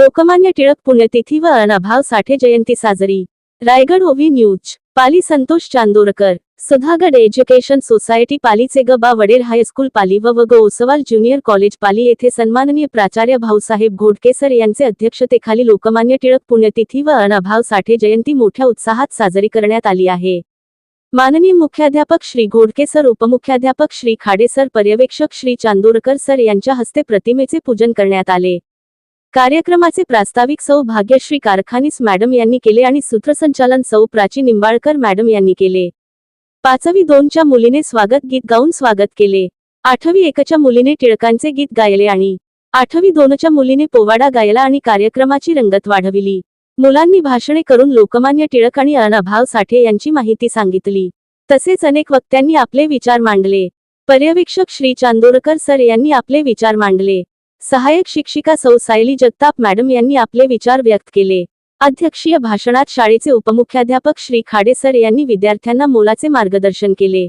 लोकमान्य टिळक पुण्यतिथी व अनाभाव साठे जयंती साजरी. Raigad Ovi news. Pali Santosh Chandorkar. Sudhagad education society पालीचे ग बा वडेर हायस्कूल पाली व व गोसवाल ओसवाल ज्युनियर कॉलेज पाली येथे सन्माननीय प्राचार्य भाऊसाहेब घोडकेसर यांचे अध्यक्षतेखाली लोकमान्य टिळक पुण्यतिथी व अनाभाव साठे जयंती मोठ्या उत्साहात साजरी करण्यात आली आहे. माननीय मुख्याध्यापक श्री घोडके सर उपमुख्याध्यापक श्री खाडे सर पर्यवेक्षक श्री चांदोरकर सर यांच्या हस्ते प्रतिमेचे पूजन करण्यात आले. कार्यक्रमाचे प्रास्ताविक सौ भाग्यश्री कारखानीस मॅडम यांनी केले आणि सूत्रसंचालन सौ प्राची निंबाळकर मॅडम यांनी केले. पाचवी दोनच्या मुलीने स्वागत गीत गाऊन स्वागत केले. आठवी एकच्या मुलीने टिळकांचे गीत गायले आणि आठवी दोनच्या मुलीने पोवाडा गायला आणि कार्यक्रमाची रंगत वाढविली. मुलांनी भाषणे करून लोकमान्य टिळक आणि अनाभाव साठे यांची माहिती सांगितली. तसेच अनेक वक्त्यांनी आपले विचार मांडले. पर्यवेक्षक श्री चांदोरकर सर यांनी आपले विचार मांडले. सहाय्यक शिक्षिका सौ सायली जगताप मॅडम यांनी आपले विचार व्यक्त केले. अध्यक्षीय भाषणात शाळेचे उपमुख्याध्यापक श्री खाडेसर यांनी विद्यार्थ्यांना मोलाचे मार्गदर्शन केले.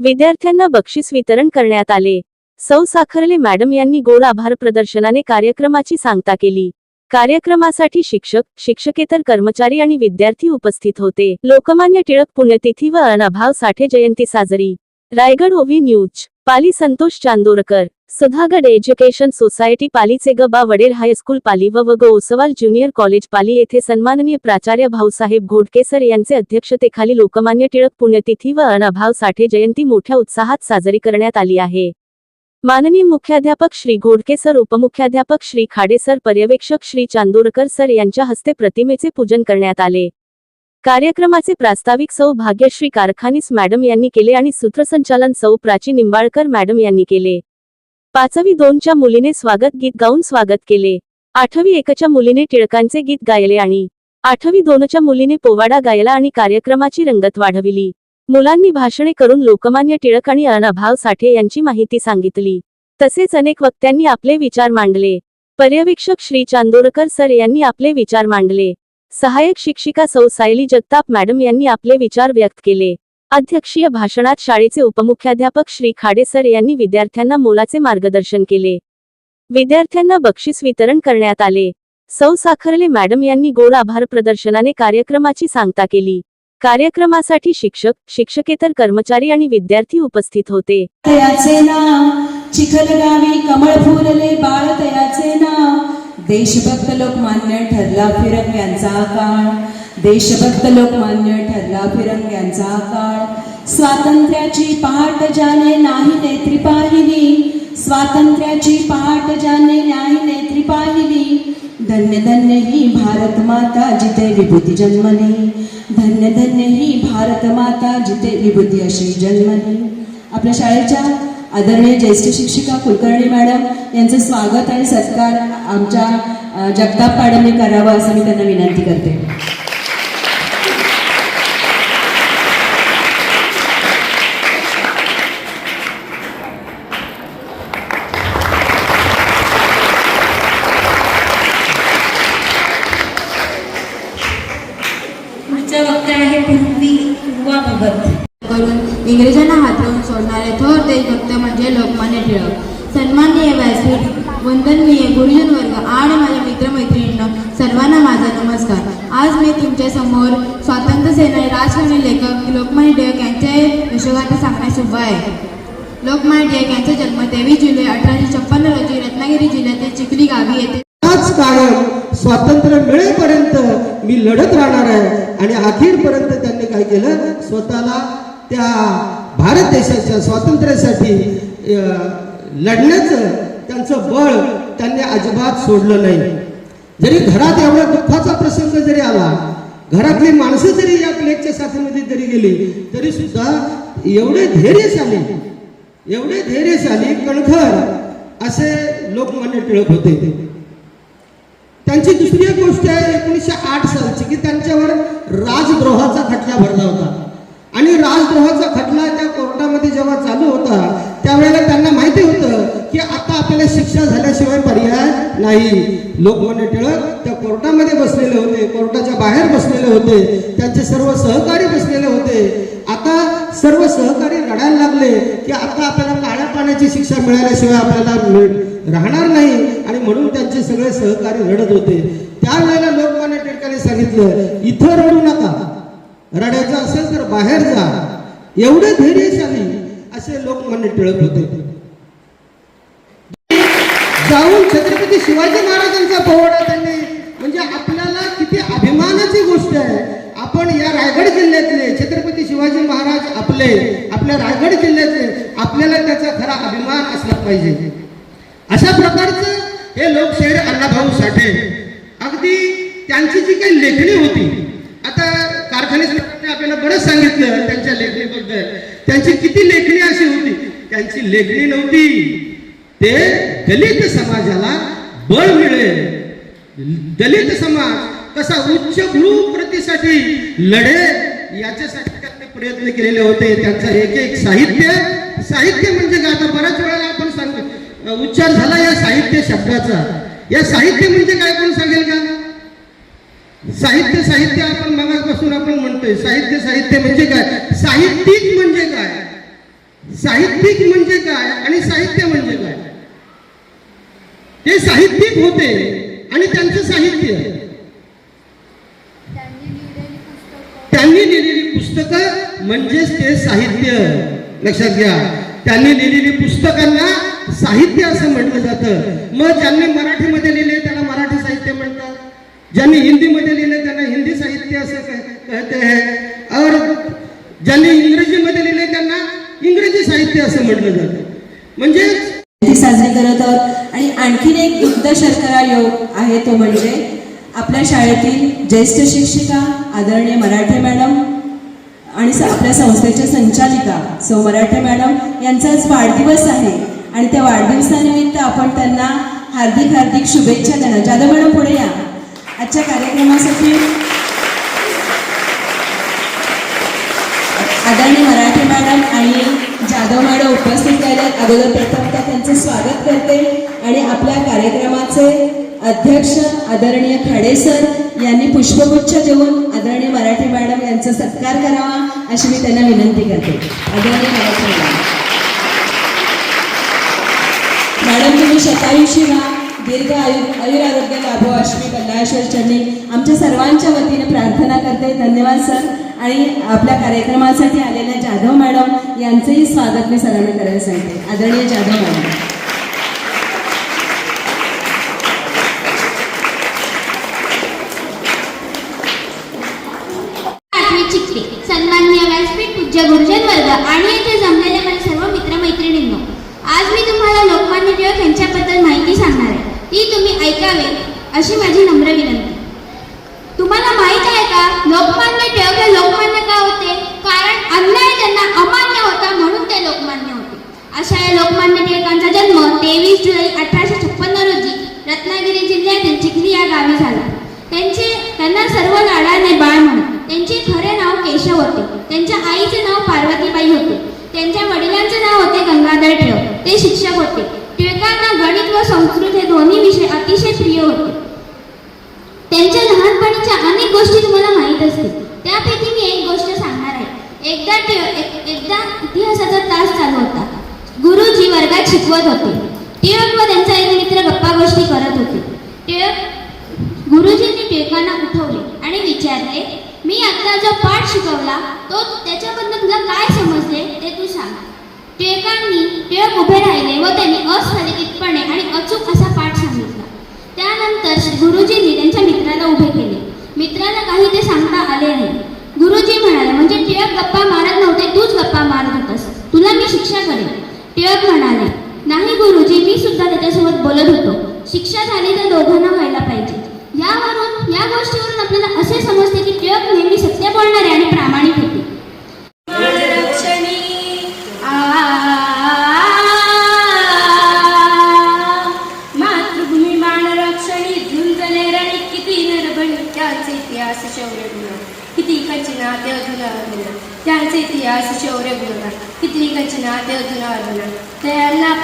विद्यार्थ्यांना बक्षीस वितरण करण्यात आले. सौ साखरले मॅडम यांनी गोड आभार प्रदर्शनाने कार्यक्रमाची सांगता केली. कार्यक्रमासाठी शिक्षक शिक्षकेतर कर्मचारी आणि विद्यार्थी उपस्थित होते. लोकमान्य टिळक पुण्यतिथी व अनाभाव साठे जयंती साजरी. Raigad Ovi news. Pali Santosh Chandorkar. Sudhagad education society पालीचे ग बा वडेर हायस्कूल पाली व व ग ओसवाल ज्युनियर कॉलेज पाली येथे सन्माननीय प्राचार्य भाऊसाहेब घोडकेसर यांचे अध्यक्षतेखाली लोकमान्य टिळक पुण्यतिथी व अनाभाव साठे जयंती मोठ्या उत्साहात साजरी करण्यात आली आहे. माननीय मुख्याध्यापक श्री घोडके सर उपमुख्याध्यापक श्री खाडे सर पर्यवेक्षक श्री चांदोरकर सर यांच्या हस्ते प्रतिमेचे पूजन करण्यात आले. कार्यक्रमाचे प्रास्ताविक सौ भाग्यश्री कारखानीस मॅडम यांनी केले आणि सूत्रसंचालन सौ प्राची निंबाळकर मॅडम यांनी केले. पाचवी दोनच्या मुलीने स्वागत गीत गाऊन स्वागत केले. आठवी एकच्या मुलीने टिळकांचे गीत गायले आणि आठवी दोनच्या मुलीने पोवाडा गायला आणि कार्यक्रमाची रंगत वाढविली. मुलांनी भाषणे करून लोकमान्य टिळक आणि अनाभाव साठे यांची माहिती सांगितली. तसेच अनेक वक्त्यांनी आपले विचार मांडले. पर्यवेक्षक श्री चांदोरकर सर यांनी आपले विचार मांडले. सहाय्यक शिक्षिका सौ सायली जगताप मॅडम यांनी आपले विचार व्यक्त केले. अध्यक्षीय भाषणात शाळेचे उपमुख्याध्यापक श्री खाडेसर यांनी विद्यार्थ्यांना मोलाचे मार्गदर्शन केले. विद्यार्थ्यांना बक्षीस वितरण करण्यात आले. सौ साखरले मॅडम यांनी गोड आभार प्रदर्शनाने कार्यक्रमाची सांगता केली. कार्यक्रमासाठी शिक्षक शिक्षकेतर कर्मचारी आणि विद्यार्थी उपस्थित होते. तयाचे नाव चिखलगावी कमळ फुलले बाळ तयाचे ना देशभक्त लोकमान्य ठरला फिरंग यांचा काळ. देशभक्त लोकमान्य ठरला फिरंग यांचा काळ. स्वातंत्र्याची पहाट जाने नाही नेत्री पाहिली. स्वातंत्र्याची पहाट जाने नाही नेत्री पाहिली. धन्य धन्य ही भारत माता जिथे विभूती जन्मली. धन्य धन्य ही भारत माता जिथे विभूती अशी जन्मली. आपल्या शाळेच्या आदरणीय ज्येष्ठ शिक्षिका कुलकर्णी मॅडम यांचे स्वागत आणि सत्कार आमच्या जगताप मॅडमने करावा असं मी त्यांना विनंती करते. वक्ते आहे पूर्वा करून इंग्रजांना थोर देशभक्त म्हणजे लोकमान्य टिळक. सन्माननीय व्यासपीठ वंदनीय गुरुजन वर्ग आणि माझ्या मित्रमैत्रिणींना सर्वांना माझा नमस्कार. आज मी तुमच्यासमोर स्वातंत्र्य सेनानी राजकारणी लेखक लोकमान्य टिळक यांच्या यशोगाथा सांगण्यास उभा आहे. लोकमान्य टिळक यांचा जन्म तेवीस जुलै अठराशे छप्पन्न रोजी रत्नागिरी जिल्ह्यातील चिखली गावी येथे हाच कायम स्वातंत्र्य मिळेपर्यंत मी लढत राहणार आहे आणि अखेरपर्यंत त्यांनी काय केलं? स्वतःला त्या भारत देशाच्या स्वातंत्र्यासाठी लढण्याचं त्यांचं बळ त्यांनी अजिबात सोडलं नाही. जरी घरात एवढा दुःखाचा प्रसंग जरी आला घरातली माणसं जरी या प्लेगच्या साथीमध्ये जरी गेली तरी सुद्धा एवढे धैर्यशाली एवढे धैर्यशाली कणखर असे लोकमान्य टिळक होते. त्यांची दुसरी एक गोष्ट आहे एकोणीसशे आठ सालची की त्यांच्यावर राजद्रोहाचा खटला भरला होता. आणि राजद्रोहाचा खटला त्या कोर्टामध्ये जेव्हा चालू होता त्यावेळेला त्यांना माहिती होतं की आता आपल्याला शिक्षा झाल्याशिवाय पर्याय नाही. लोकमान्य टिळक त्या कोर्टामध्ये बसलेले होते कोर्टाच्या बाहेर बसलेले होते त्यांचे सर्व सहकारी बसलेले होते. आता सर्व सहकारी रडायला लागले की आता आपल्याला काळ्या पाण्याची शिक्षा मिळाल्याशिवाय आपल्याला राहणार नाही आणि म्हणून त्यांचे सगळे सहकारी रडत होते. त्यावेळेला लोकमान्य टिळकांनी सांगितलं इथं रडू नका. रडायचं असेल तर बाहेर जा. एवढे धैर्यशाली असे लोकमान्य म्हणजे टिळक होते. जाऊन छत्रपती शिवाजी महाराजांचा पोवाडा त्यांनी म्हणजे आपल्याला किती अभिमानाची गोष्ट आहे. आपण या रायगड जिल्ह्यातले छत्रपती शिवाजी महाराज आपले आपल्या रायगड जिल्ह्यातले आपल्याला त्याचा खरा अभिमान असला पाहिजे. अशा प्रकारचं हे लोकशाहीर अण्णाभाऊ साठे. अगदी त्यांची जी काही लेखणी होती कारखाने सरांनी आपल्याला बरंच सांगितलं त्यांच्या लेखणीबद्दल. त्यांची किती लेखणी अशी होती? त्यांची लेखणी नव्हती. ते दलित समाजाला बळ मिळेल. दलित समाज कसा उच्च प्रतीसाठी लढे याच्यासाठी त्यांनी प्रयत्न केलेले होते. त्यांचा एक एक साहित्य साहित्य म्हणजे काय? आता बऱ्याच वेळेला आपण सांगतो उच्चार झाला या साहित्य शब्दाचा. या साहित्य म्हणजे काय कोण सांगेल का? साहित्य साहित्य आपण मगापासून आपण म्हणतोय. साहित्य साहित्य म्हणजे काय? साहित्यिक म्हणजे काय? साहित्यिक म्हणजे काय आणि साहित्य म्हणजे काय? ते साहित्यिक होते आणि त्यांचं साहित्य. त्यांनी लिहिलेली पुस्तकं. म्हणजेच ते साहित्य. लक्षात घ्या. त्यांनी लिहिलेली पुस्तकांना साहित्य असं म्हटलं जातं. मग ज्यांनी मराठीमध्ये लिहिले त्याला मराठी साहित्य म्हणतात. ज्यांनी हिंदीमध्ये लिहिले त्यांना हिंदी साहित्य असं कह- कहते और ज्यांनी इंग्रजीमध्ये लिहिले त्यांना इंग्रजी साहित्य असं म्हटलं जातं. म्हणजे साजरी करत आहोत आणि आणखीन एक दुग्ध शर्करा योग आहे तो म्हणजे आपल्या शाळेतील ज्येष्ठ शिक्षिका आदरणीय मराठे मॅडम आणि आपल्या संस्थेच्या संचालिका सौ मराठे मॅडम यांचाच वाढदिवस आहे. आणि त्या वाढदिवसानिमित्त आपण त्यांना हार्दिक हार्दिक शुभेच्छा देणार. जाधव मॅडम पुढे या. आजच्या कार्यक्रमासाठी आदरणीय मराठी मॅडम आणि जाधव मॅडम उपस्थित राहिल्यात अगोदर प्रथमतः त्यांचे स्वागत करते आणि आपल्या कार्यक्रमाचे अध्यक्ष आदरणीय खाडे सर यांनी पुष्पगुच्छ देऊन आदरणीय मराठी मॅडम यांचा सत्कार करावा अशी मी त्यांना विनंती करते. आदरणीय मराठी मॅडम. मॅडम तुम्ही शतायुषी व्हा दीर्घ आयु आयुर आरोग्य लाभो अश्मी कल्लाश्वर आमच्या सर्वांच्या वतीने प्रार्थना करते. धन्यवाद सर. आणि आपल्या कार्यक्रमासाठी आलेल्या जाधव मॅडम यांचंही स्वागत मी सरांना करायला सांगते. आदरणीय जाधव मॅडम. करावे अशी माझी नम्र विनंती तुम्हाला माहीत आहे का लोकमान्य टिळक हे लोकमान्य का होते? कारण अन्याय त्यांना अमान्य होता म्हणून ते लोकमान्य होते. अशा या लोकमान्य टिळकांचा जन्म तेवीस जुलै अठराशे छप्पन्न रोजी रत्नागिरी जिल्ह्यातील चिखली या गावी झाला. त्यांचे त्यांना सर्व लाडाने बाळ म्हणत त्यांचे खरे नाव केशव होते. त्यांच्या आईचे नाव पार्वतीबाई होते. त्यांच्या वडिलांचे नाव होते गंगाधर टिळक. ते शिक्षक होते. टिळकांना गणित व संस्कृत हे दोन्ही विषय अतिशय प्रिय होते. त्यांच्या लहानपणीच्या अनेक गोष्टी तुम्हाला माहीत असतील त्यापैकी मी एक गोष्ट सांगणार आहे. एकदा एक- एकदा इतिहासाचा तास चालू होता. गुरुजी वर्गात शिकवत होते. टिळक व त्यांचा एक मित्र गप्पा गोष्टी करत होते. टिळक गुरुजींनी टिळकांना उठवले आणि विचारले मी आता जो पाठ शिकवला तो त्याच्याबद्दल तुला काय समजले ते तू सांग. टिळकांनी टिळक उभे राहिले व त्यांनी अस्खलितपणे आणि अचूक असा पाठ सांगितला. त्यानंतर गुरुजींनी त्यांच्या मित्राला उभे केले. मित्राला काही ते सांगता आले नाही. गुरुजी म्हणाले म्हणजे टिळक गप्पा मारत नव्हते तूच गप्पा मारत होतास. तुला मी शिक्षा करेन. टिळक म्हणाले नाही गुरुजी मी सुद्धा त्याच्यासोबत बोलत होतो. शिक्षा झाली तर दोघांना व्हायला पाहिजे. यावरून या गोष्टीवरून आपल्याला असे समजते की टिळक नेहमी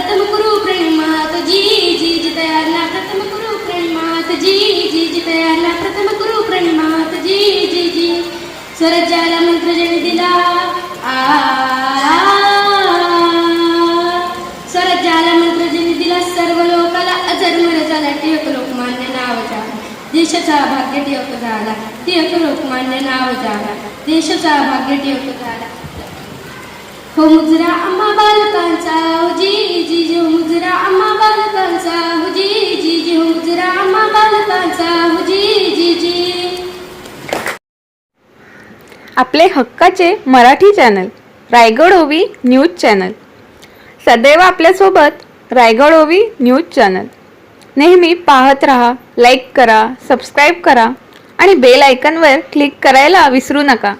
प्रथम कुरु प्रणिमात जी जी जी तयारला प्रथम गुरु प्रणिमात जी जी जी तयारला प्रथम कुरु प्रणिमात जी जी जी स्वराज्याला मंत्र जणी दिला आ स्वराज्याला मंत्र ज्यांनी दिला सर्व लोकाला लोक झाला टिळक लोकमान्य नाव झाला देशाचा भाग्य टिळक झाला टिळक लोकमान्य नाव झाला देशाचा भाग्य टिळक झाला हो मुजरा आम्हा बालकांचा हो जी जी जी हो मुजरा आम्हा बालकांचा हो जी जी जी हो मुजरा आम्हा बालकांचा हो जी जी जी. आपले हक्काचे Marathi channel Raigad Ovi news channel. सदैव आपल्यासोबत रायगड ओवी न्यूज चॅनल. नेहमी पाहत राहा लाईक करा सबस्क्राईब करा आणि बेल आयकनवर क्लिक करायला विसरू नका.